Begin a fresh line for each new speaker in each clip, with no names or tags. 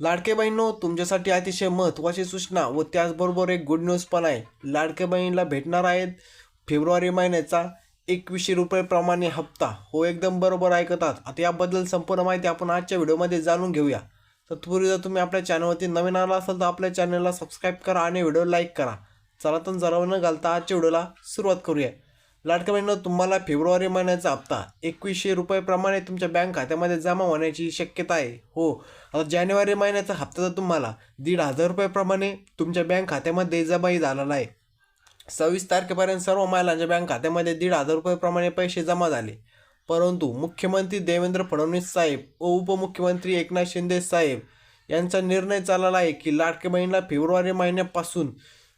लाडके बहिणो तुमच्यासाठी अतिशय महत्त्वाची सूचना व त्याचबरोबर एक गुड न्यूज पण आहे. लाडके बहिणीला भेटणार आहेत फेब्रुवारी महिन्याचा एकवीसशे रुपयेप्रमाणे हप्ता. हो एकदम बरोबर ऐकतात. आता याबद्दल संपूर्ण माहिती आपण आजच्या व्हिडिओमध्ये जाणून घेऊया. तत्पूर्वी जर तुम्ही आपल्या चॅनलवरती नवीन आला असाल तर आपल्या चॅनलला सबस्क्राईब करा आणि व्हिडिओ लाईक करा. चला तर जरा न घालता आजच्या व्हिडिओला सुरुवात करूया. लाडक्या बहिणीनं तुम्हाला फेब्रुवारी महिन्याचा हप्ता एकवीसशे रुपयेप्रमाणे तुमच्या बँक खात्यामध्ये जमा होण्याची शक्यता आहे. हो आता जानेवारी महिन्याचा हप्ता तर तुम्हाला दीड हजार रुपयाप्रमाणे तुमच्या बँक खात्यामध्ये जमाही झालेला आहे. सव्वीस तारखेपर्यंत सर्व महिलांच्या बँक खात्यामध्ये दीड हजार रुपयेप्रमाणे पैसे जमा झाले. परंतु मुख्यमंत्री देवेंद्र फडणवीस साहेब व उपमुख्यमंत्री एकनाथ शिंदे साहेब यांचा निर्णय चालला आहे की लाडके बहिणीला फेब्रुवारी महिन्यापासून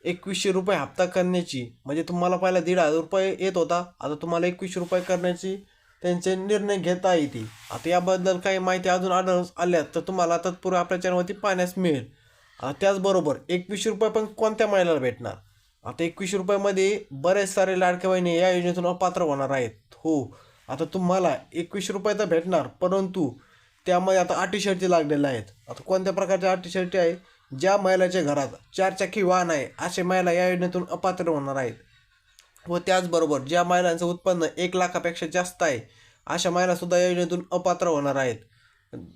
एकवीसशे रुपये हप्ता करण्याची. म्हणजे तुम्हाला पहिला दीड हजार रुपये येत होता. आता तुम्हाला एकवीसशे रुपये करण्याची त्यांचे निर्णय घेता येते आता याबद्दल काही माहिती अजून आढळ आल्या तर तुम्हाला तत्पूर्वी आपल्या चॅनलवरती पाहण्यास मिळेल. आता त्याचबरोबर एकवीसशे रुपये पण कोणत्या महिन्याला भेटणार? आता एकवीसशे रुपयामध्ये बरेच सारे लाडके बहिणी या योजनेतून अपात्र होणार आहेत. हो आता तुम्हाला एकवीसशे रुपये तर भेटणार परंतु त्यामध्ये आता अटी शर्टी लागलेल्या आहेत. आता कोणत्या प्रकारच्या अटी शर्टी आहे? ज्या महिलाच्या घरात चारचाकी वाहन आहे असे महिला या योजनेतून अपात्र होणार आहेत. व त्याचबरोबर ज्या महिलांचं उत्पन्न एक लाखापेक्षा जास्त आहे अशा महिलासुद्धा या योजनेतून अपात्र होणार आहेत.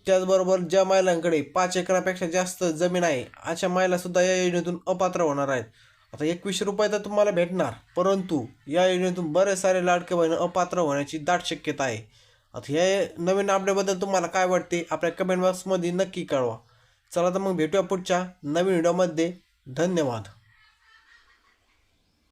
त्याचबरोबर ज्या महिलांकडे पाच एकरापेक्षा जास्त जमीन आहे अशा महिलासुद्धा या योजनेतून अपात्र होणार आहेत. आता एकवीसशे रुपये तर तुम्हाला भेटणार परंतु या योजनेतून बरेच सारे लाडके बहिण अपात्र होण्याची दाट शक्यता आहे. आता हे नवीन अपडेटबद्दल तुम्हाला काय वाटते आपल्या कमेंट बॉक्समध्ये नक्की कळवा. चला तर मग भेटूया पुढच्या नवीन व्हिडिओमध्ये. धन्यवाद.